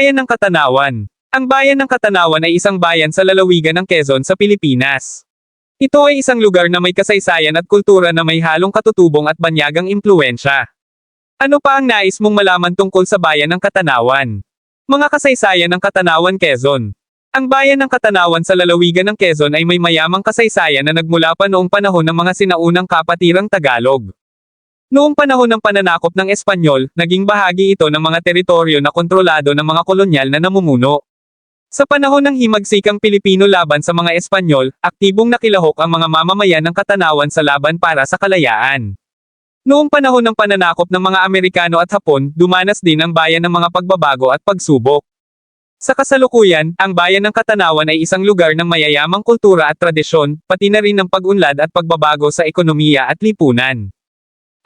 Bayan ng Katanawan Ang bayan ng Katanawan ay isang bayan sa lalawigan ng Quezon sa Pilipinas. Ito ay isang lugar na may kasaysayan at kultura na may halong katutubong at banyagang impluensya. Ano pa ang nais mong malaman tungkol sa bayan ng Katanawan? Mga kasaysayan ng Katanawan, Quezon. Ang bayan ng Katanawan sa lalawigan ng Quezon ay may mayamang kasaysayan na nagmula pa noong panahon ng mga sinaunang kapatirang Tagalog. Noong panahon ng pananakop ng Espanyol, naging bahagi ito ng mga teritoryo na kontrolado ng mga kolonyal na namumuno. Sa panahon ng himagsikang Pilipino laban sa mga Espanyol, aktibong nakilahok ang mga mamamayan ng Katanawan sa laban para sa kalayaan. Noong panahon ng pananakop ng mga Amerikano at Hapon, dumanas din ang bayan ng mga pagbabago at pagsubok. Sa kasalukuyan, ang bayan ng Katanawan ay isang lugar ng mayayamang kultura at tradisyon, pati na rin ng pag-unlad at pagbabago sa ekonomiya at lipunan.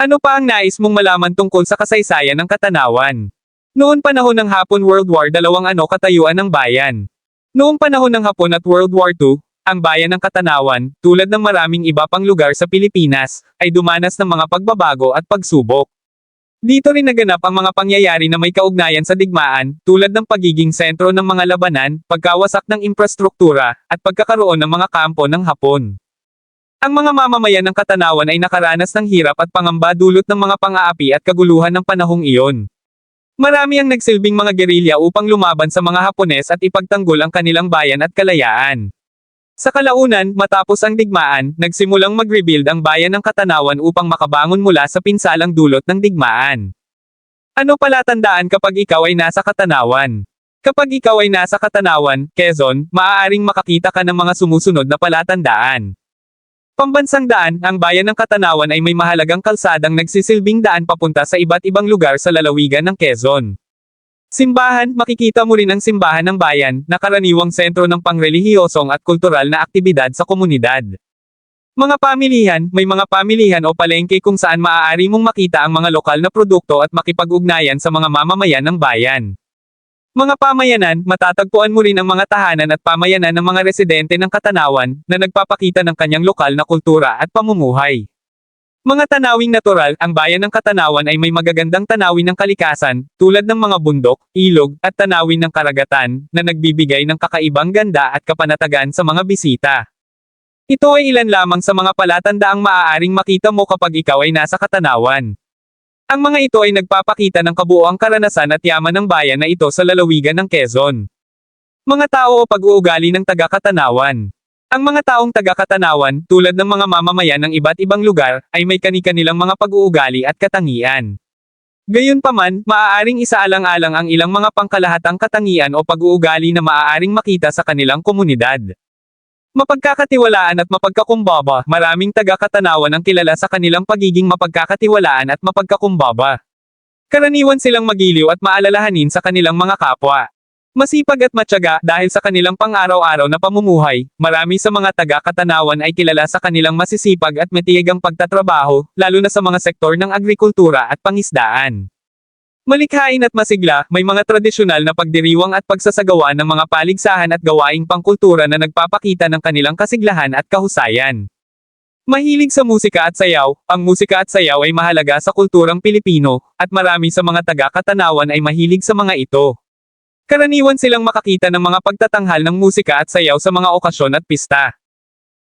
Ano pa ang nais mong malaman tungkol sa kasaysayan ng Katanawan? Noon panahon ng Hapon World War dalawang ano katayuan ng bayan. Noong panahon ng Hapon at World War II, ang bayan ng Katanawan, tulad ng maraming iba pang lugar sa Pilipinas, ay dumanas ng mga pagbabago at pagsubok. Dito rin naganap ang mga pangyayari na may kaugnayan sa digmaan, tulad ng pagiging sentro ng mga labanan, pagkawasak ng infrastruktura, at pagkakaroon ng mga kampo ng Hapon. Ang mga mamamayan ng Katanawan ay nakaranas ng hirap at pangamba dulot ng mga pang-aapi at kaguluhan ng panahong iyon. Marami ang nagsilbing mga gerilya upang lumaban sa mga Hapones at ipagtanggol ang kanilang bayan at kalayaan. Sa kalaunan, matapos ang digmaan, nagsimulang mag-rebuild ang bayan ng Katanawan upang makabangon mula sa pinsalang dulot ng digmaan. Ano palatandaan kapag ikaw ay nasa Katanawan? Kapag ikaw ay nasa Katanawan, Quezon, maaaring makakita ka ng mga sumusunod na palatandaan. Pambansang daan, ang bayan ng Katanawan ay may mahalagang kalsadang nagsisilbing daan papunta sa iba't ibang lugar sa lalawigan ng Quezon. Simbahan, makikita mo rin ang simbahan ng bayan, na karaniwang sentro ng pangrelihiyosong at kultural na aktibidad sa komunidad. Mga pamilihan, may mga pamilihan o palengke kung saan maaari mong makita ang mga lokal na produkto at makipag-ugnayan sa mga mamamayan ng bayan. Mga pamayanan, matatagpuan mo rin ang mga tahanan at pamayanan ng mga residente ng Katanawan, na nagpapakita ng kanyang lokal na kultura at pamumuhay. Mga tanawing natural, ang bayan ng Katanawan ay may magagandang tanawin ng kalikasan, tulad ng mga bundok, ilog, at tanawin ng karagatan, na nagbibigay ng kakaibang ganda at kapanatagan sa mga bisita. Ito ay ilan lamang sa mga palatandaang maaaring makita mo kapag ikaw ay nasa Katanawan. Ang mga ito ay nagpapakita ng kabuoang karanasan at yaman ng bayan na ito sa lalawigan ng Quezon. Mga tao o pag-uugali ng taga-Katanawan. Ang mga taong taga-Katanawan, tulad ng mga mamamayan ng iba't ibang lugar, ay may kani-kanilang mga pag-uugali at katangian. Gayunpaman, maaaring isaalang-alang ang ilang mga pangkalahatang katangian o pag-uugali na maaaring makita sa kanilang komunidad. Mapagkakatiwalaan at mapagkakumbaba, maraming taga-Katanawan ang kilala sa kanilang pagiging mapagkakatiwalaan at mapagkakumbaba. Karaniwan silang magiliw at maalalahanin sa kanilang mga kapwa. Masipag at matyaga dahil sa kanilang pang-araw-araw na pamumuhay, marami sa mga taga-Katanawan ay kilala sa kanilang masisipag at matiyagang pagtatrabaho, lalo na sa mga sektor ng agrikultura at pangisdaan. Malikhain at masigla, may mga tradisyonal na pagdiriwang at pagsasagawa ng mga paligsahan at gawaing pangkultura na nagpapakita ng kanilang kasiglahan at kahusayan. Mahilig sa musika at sayaw, ang musika at sayaw ay mahalaga sa kulturang Pilipino, at marami sa mga taga-Katanawan ay mahilig sa mga ito. Karaniwan silang makakita ng mga pagtatanghal ng musika at sayaw sa mga okasyon at pista.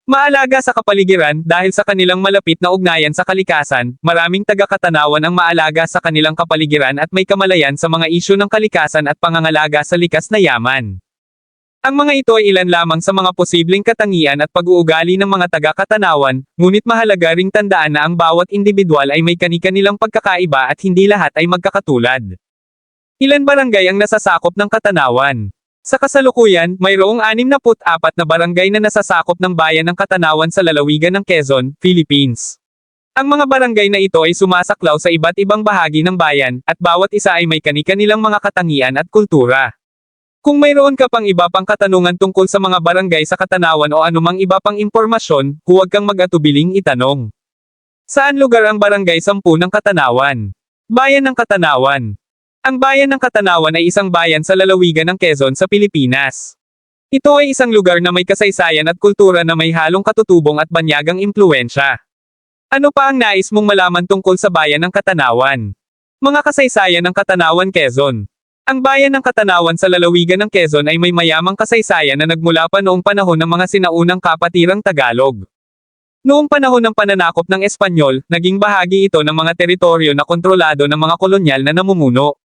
Maalaga sa kapaligiran dahil sa kanilang malapit na ugnayan sa kalikasan, maraming taga-Katanawan ang maalaga sa kanilang kapaligiran at may kamalayan sa mga isyu ng kalikasan at pangangalaga sa likas na yaman. Ang mga ito ay ilan lamang sa mga posibleng katangian at pag-uugali ng mga taga-Katanawan, ngunit mahalaga ring tandaan na ang bawat individual ay may kani-kanilang pagkakaiba at hindi lahat ay magkakatulad. Ilan barangay ang nasasakop ng Katanawan? Sa kasalukuyan, mayroong 64 na barangay na nasasakop ng bayan ng Katanawan sa lalawigan ng Quezon, Philippines. Ang mga barangay na ito ay sumasaklaw sa iba't ibang bahagi ng bayan, at bawat isa ay may kani-kanilang mga katangian at kultura. Kung mayroon ka pang iba pang katanungan tungkol sa mga barangay sa Katanawan o anumang iba pang impormasyon, huwag kang mag-atubiling itanong. Saan lugar ang barangay 10 ng Katanawan? Bayan ng Katanawan. Ang bayan ng Katanawan ay isang bayan sa lalawigan ng Quezon sa Pilipinas. Ito ay isang lugar na may kasaysayan at kultura na may halong katutubong at banyagang impluensya. Ano pa ang nais mong malaman tungkol sa bayan ng Katanawan? Mga kasaysayan ng Katanawan, Quezon. Ang bayan ng Katanawan sa lalawigan ng Quezon ay may mayamang kasaysayan na nagmula pa noong panahon ng mga sinaunang kapatirang Tagalog. Noong panahon ng pananakop ng Espanyol, naging bahagi ito ng mga teritoryo na kontrolado ng mga kolonyal na namumuno.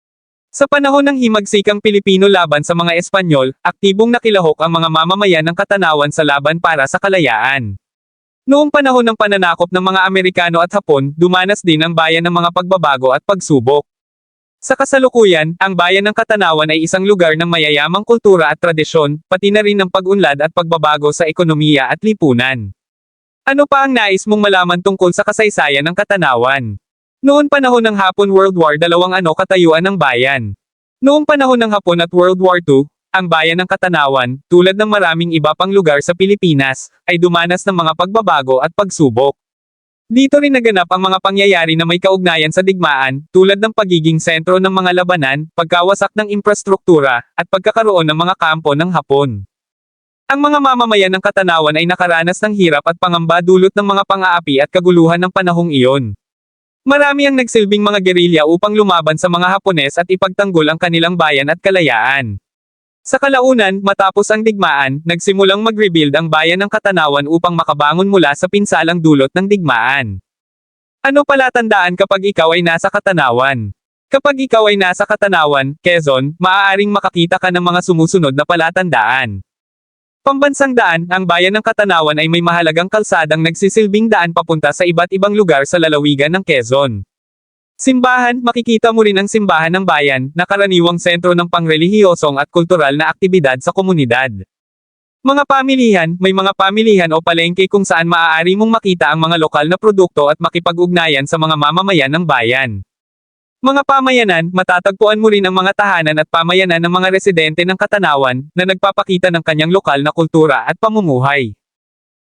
Sa panahon ng himagsikang Pilipino laban sa mga Espanyol, aktibong nakilahok ang mga mamamayan ng Katanawan sa laban para sa kalayaan. Noong panahon ng pananakop ng mga Amerikano at Hapon, dumanas din ang bayan ng mga pagbabago at pagsubok. Sa kasalukuyan, ang bayan ng Katanawan ay isang lugar ng mayayamang kultura at tradisyon, pati na rin ng pag-unlad at pagbabago sa ekonomiya at lipunan. Ano pa ang nais mong malaman tungkol sa kasaysayan ng Katanawan? Noon panahon ng Hapon World War dalawang ano katayuan ng bayan. Noong panahon ng Hapon at World War II, ang bayan ng Katanawan, tulad ng maraming iba pang lugar sa Pilipinas, ay dumanas ng mga pagbabago at pagsubok. Dito rin naganap ang mga pangyayari na may kaugnayan sa digmaan, tulad ng pagiging sentro ng mga labanan, pagkawasak ng infrastruktura, at pagkakaroon ng mga kampo ng Hapon. Ang mga mamamayan ng Katanawan ay nakaranas ng hirap at pangamba dulot ng mga pang-aapi at kaguluhan ng panahong iyon. Marami ang nagsilbing mga gerilya upang lumaban sa mga Hapones at ipagtanggol ang kanilang bayan at kalayaan. Sa kalaunan, matapos ang digmaan, nagsimulang mag-rebuild ang bayan ng Katanawan upang makabangon mula sa pinsalang dulot ng digmaan. Ano palatandaan kapag ikaw ay nasa Katanawan? Kapag ikaw ay nasa Katanawan, Quezon, maaaring makakita ka ng mga sumusunod na palatandaan. Pambansang daan, ang bayan ng Katanawan ay may mahalagang kalsadang nagsisilbing daan papunta sa iba't ibang lugar sa lalawigan ng Quezon. Simbahan, makikita mo rin ang simbahan ng bayan, na karaniwang sentro ng pangrelihiyosong at kultural na aktibidad sa komunidad. Mga pamilihan, may mga pamilihan o palengke kung saan maaari mong makita ang mga lokal na produkto at makipag-ugnayan sa mga mamamayan ng bayan. Mga pamayanan, matatagpuan mo rin ang mga tahanan at pamayanan ng mga residente ng Katanawan, na nagpapakita ng kanyang lokal na kultura at pamumuhay.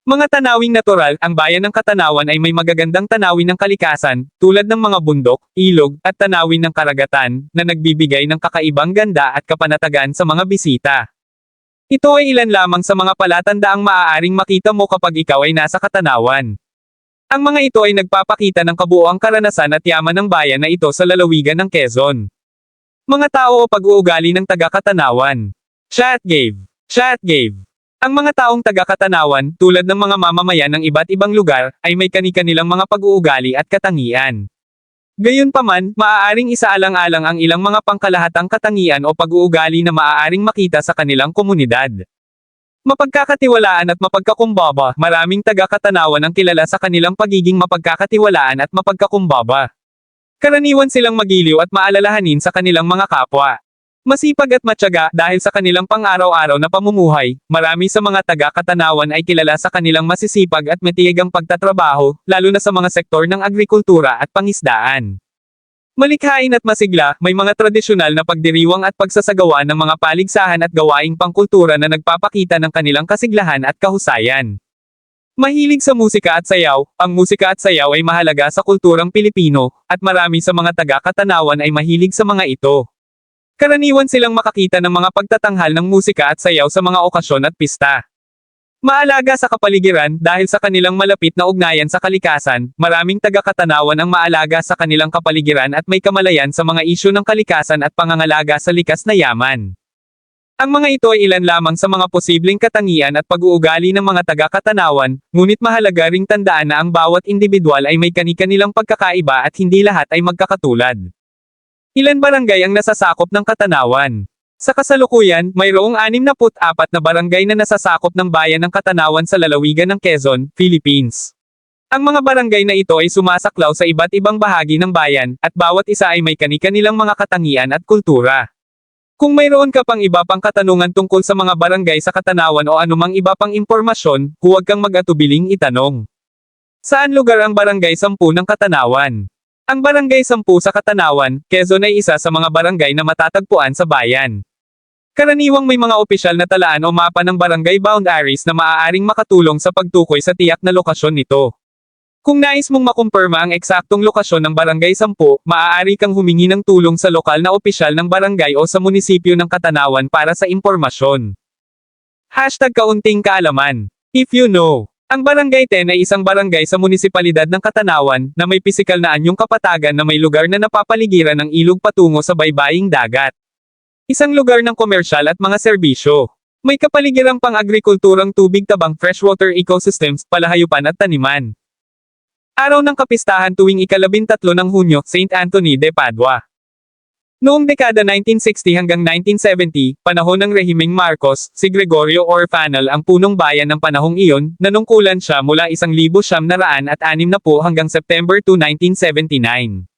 Mga tanawing natural, ang bayan ng Katanawan ay may magagandang tanawin ng kalikasan, tulad ng mga bundok, ilog, at tanawin ng karagatan, na nagbibigay ng kakaibang ganda at kapanatagan sa mga bisita. Ito ay ilan lamang sa mga palatandaang maaaring makita mo kapag ikaw ay nasa Katanawan. Ang mga ito ay nagpapakita ng kabuoang karanasan at yaman ng bayan na ito sa lalawigan ng Quezon. Mga tao o pag-uugali ng taga-Katanawan. Chat gave. Chat gave. Ang mga taong taga-Katanawan, tulad ng mga mamamayan ng iba't ibang lugar, ay may kani-kanilang mga pag-uugali at katangian. Gayunpaman, maaaring isaalang-alang ang ilang mga pangkalahatang katangian o pag-uugali na maaaring makita sa kanilang komunidad. Mapagkakatiwalaan at mapagkakumbaba, maraming taga-Katanawan ang kilala sa kanilang pagiging mapagkakatiwalaan at mapagkakumbaba. Karaniwan silang magiliw at maalalahanin sa kanilang mga kapwa. Masipag at matyaga dahil sa kanilang pang-araw-araw na pamumuhay, marami sa mga taga-Katanawan ay kilala sa kanilang masisipag at matiyagang pagtatrabaho, lalo na sa mga sektor ng agrikultura at pangisdaan. Malikhain at masigla, may mga tradisyonal na pagdiriwang at pagsasagawa ng mga paligsahan at gawaing pangkultura na nagpapakita ng kanilang kasiglahan at kahusayan. Mahilig sa musika at sayaw, ang musika at sayaw ay mahalaga sa kulturang Pilipino, at marami sa mga taga-Katanawan ay mahilig sa mga ito. Karaniwan silang makakita ng mga pagtatanghal ng musika at sayaw sa mga okasyon at pista. Maalaga sa kapaligiran dahil sa kanilang malapit na ugnayan sa kalikasan, maraming taga-Katanawan ang maalaga sa kanilang kapaligiran at may kamalayan sa mga isyu ng kalikasan at pangangalaga sa likas na yaman. Ang mga ito ay ilan lamang sa mga posibleng katangian at pag-uugali ng mga taga-Katanawan, ngunit mahalaga ring tandaan na ang bawat individual ay may kani-kanilang pagkakaiba at hindi lahat ay magkakatulad. Ilan barangay ang nasasakop ng Katanawan? Sa kasalukuyan, mayroong 64 na barangay na nasasakop ng bayan ng Katanawan sa lalawigan ng Quezon, Philippines. Ang mga barangay na ito ay sumasaklaw sa iba't ibang bahagi ng bayan, at bawat isa ay may kani-kanilang mga katangian at kultura. Kung mayroon ka pang iba pang katanungan tungkol sa mga barangay sa Katanawan o anumang iba pang impormasyon, huwag kang mag-atubiling itanong. Saan lugar ang Barangay 10 ng Katanawan? Ang Barangay 10 sa Katanawan, Quezon ay isa sa mga barangay na matatagpuan sa bayan. Karaniwang may mga opisyal na talaan o mapa ng barangay boundaries na maaaring makatulong sa pagtukoy sa tiyak na lokasyon nito. Kung nais mong makumpirma ang eksaktong lokasyon ng barangay 10, maaari kang humingi ng tulong sa lokal na opisyal ng barangay o sa munisipyo ng Katanawan para sa impormasyon. Hashtag kaunting kaalaman. If you know. Ang Barangay 10 ay isang barangay sa munisipalidad ng Katanawan na may pisikal na anyong kapatagan na may lugar na napapaligiran ng ilog patungo sa baybaying dagat. Isang lugar ng komersyal at mga serbisyo. May kapaligirang pang-agrikulturang tubig tabang freshwater ecosystems, palahayupan at taniman. Araw ng kapistahan tuwing ikalabintatlo ng Hunyo, St. Anthony de Padua. Noong dekada 1960 hanggang 1970, panahon ng rehimeng Marcos, si Gregorio Orfanal ang punong bayan ng panahong iyon, nanungkulan siya mula 1,900 at 60 hanggang September 2, 1979.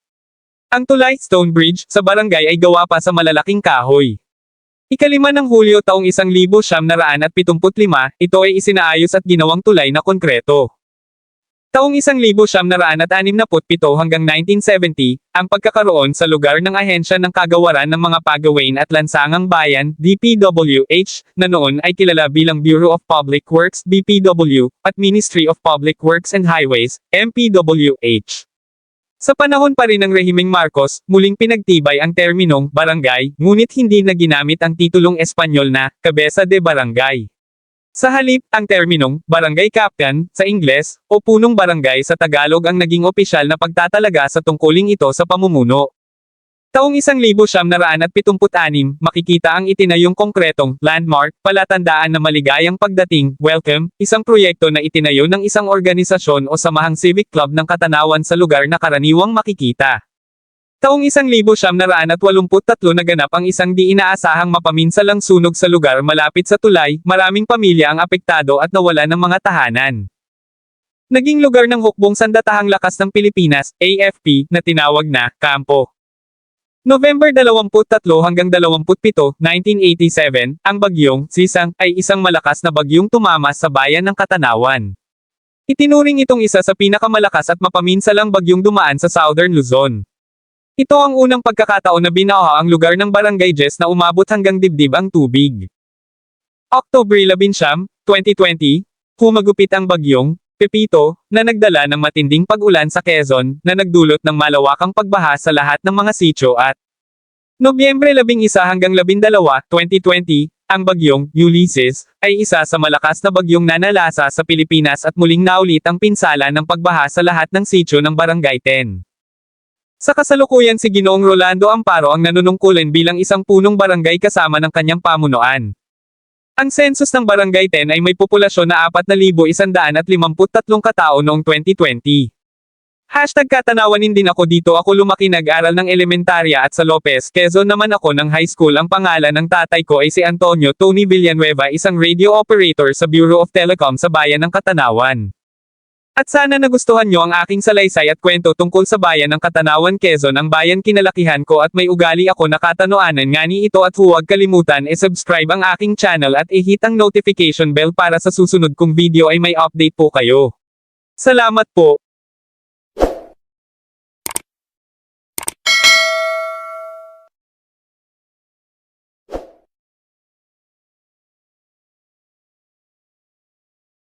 Ang tulay Stone Bridge sa barangay ay gawa pa sa malalaking kahoy. Ikalima ng Hulyo taong 1975, ito ay isinaayos at ginawang tulay na konkreto. Taong 1967 hanggang 1970, ang pagkakaroon sa lugar ng ahensya ng kagawaran ng mga pagawain at lansangang bayan, DPWH, na noon ay kilala bilang Bureau of Public Works, BPW, at Ministry of Public Works and Highways, MPWH. Sa panahon pa rin ng rehimeng Marcos, muling pinagtibay ang terminong barangay, ngunit hindi na ginamit ang titulong Espanyol na Cabeza de Barangay. Sa halip, ang terminong barangay captain sa Ingles o punong barangay sa Tagalog ang naging opisyal na pagtatalaga sa tungkuling ito sa pamumuno. Taong 1976, makikita ang itinayong konkretong landmark, palatandaan na maligayang pagdating, welcome, isang proyekto na itinayo ng isang organisasyon o samahang civic club ng Katanawan sa lugar na karaniwang makikita. Taong 1983 naganap ang isang di inaasahang mapaminsalang sunog sa lugar malapit sa tulay, maraming pamilya ang apektado at nawala ng mga tahanan. Naging lugar ng hukbong sandatahang lakas ng Pilipinas, AFP, na tinawag na, Kampo. November 23 hanggang 27, 1987, ang bagyong, Sisang, ay isang malakas na bagyong tumama sa bayan ng Katanawan. Itinuring itong isa sa pinakamalakas at mapaminsalang bagyong dumaan sa Southern Luzon. Ito ang unang pagkakataon na binaha ang lugar ng Barangay Jess na umabot hanggang dibdib ang tubig. October 11, 2020, humagupit ang bagyong, Pepito, na nagdala ng matinding pag-ulan sa Quezon, na nagdulot ng malawakang pagbaha sa lahat ng mga sityo at Nobyembre 11 hanggang 12, 2020, ang bagyong Ulysses ay isa sa malakas na bagyong nanalasa sa Pilipinas at muling naulit ang pinsala ng pagbaha sa lahat ng sityo ng Barangay 10. Sa kasalukuyan si Ginoong Rolando Amparo ang nanunungkulan bilang isang punong barangay kasama ng kanyang pamunuan. Ang census ng Barangay 10 ay may populasyon na 4,153 katao noong 2020. Hashtag katanawanin din ako dito ako lumaki nag-aral ng elementarya at sa Lopez, Quezon naman ako ng high school ang pangalan ng tatay ko ay si Antonio Tony Villanueva isang radio operator sa Bureau of Telecom sa bayan ng Katanawan. At sana nagustuhan nyo ang aking salaysay at kwento tungkol sa bayan ng Katanawan Quezon ang bayan kinalakihan ko at may ugali ako na katanoanan nga ni ito at huwag kalimutan e-subscribe ang aking channel at i-hit ang notification bell para sa susunod kong video ay may update po kayo. Salamat po!